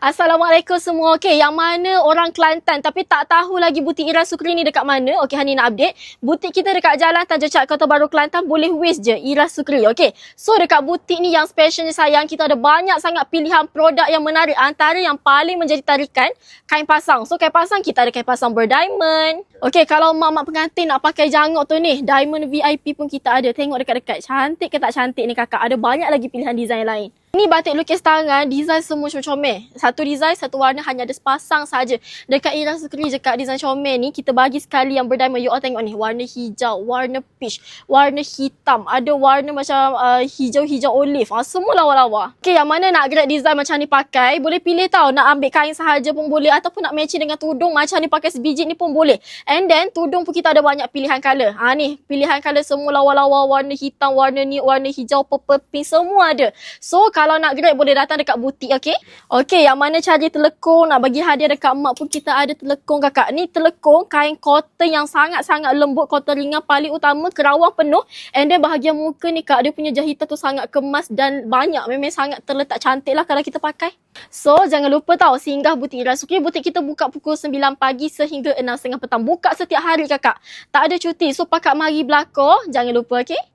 Assalamualaikum semua. Okey, yang mana orang Kelantan tapi tak tahu lagi butik Ira Sukri ni dekat mana? Okey, Hani nak update. Butik kita dekat Jalan Tanjung Cat Kota Baru Kelantan boleh waste je Ira Sukri. Okey. So dekat butik ni yang specialnya sayang kita ada banyak sangat pilihan produk yang menarik. Antara yang paling menjadi tarikan kain pasang. So kain pasang kita ada kain pasang berdiamond. Okey, kalau mak-mak pengantin nak pakai jangok tu ni, diamond VIP pun kita ada. Tengok dekat-dekat. Cantik ke tak cantik ni kakak? Ada banyak lagi pilihan design lain. Ni batik lukis tangan, design semua comel-comel. Satu design, satu warna hanya ada sepasang saja. Dekat Ira Sukri dekat design comel ni, kita bagi sekali yang berdiamond. You all tengok ni, warna hijau, warna peach, warna hitam. Ada warna macam uh, hijau-hijau olive. Ah, semua lawa-lawa. Okay, yang mana nak grade design macam ni pakai, boleh pilih tau. Nak ambil kain sahaja pun boleh. Ataupun nak matching dengan tudung macam ni pakai sebiji ni pun boleh. And then, tudung pun kita ada banyak pilihan colour. Ha ni, pilihan colour semua lawa-lawa. Warna hitam, warna ni, warna hijau, purple, pink, semua ada. So, kalau nak grade boleh datang dekat butik okey. Okey, yang mana cari telekong nak bagi hadiah dekat mak pun kita ada telekong kakak. Ni telekong kain cotton yang sangat-sangat lembut, cotton ringan paling utama kerawang penuh and then bahagian muka ni kak dia punya jahitan tu sangat kemas dan banyak memang sangat terletak cantik lah kalau kita pakai. So, jangan lupa tau singgah butik Ira Sukri. Butik kita buka pukul 9 pagi sehingga 6.30 petang. Buka setiap hari kakak. Tak ada cuti. So, pakat mari belakang. Jangan lupa, okey?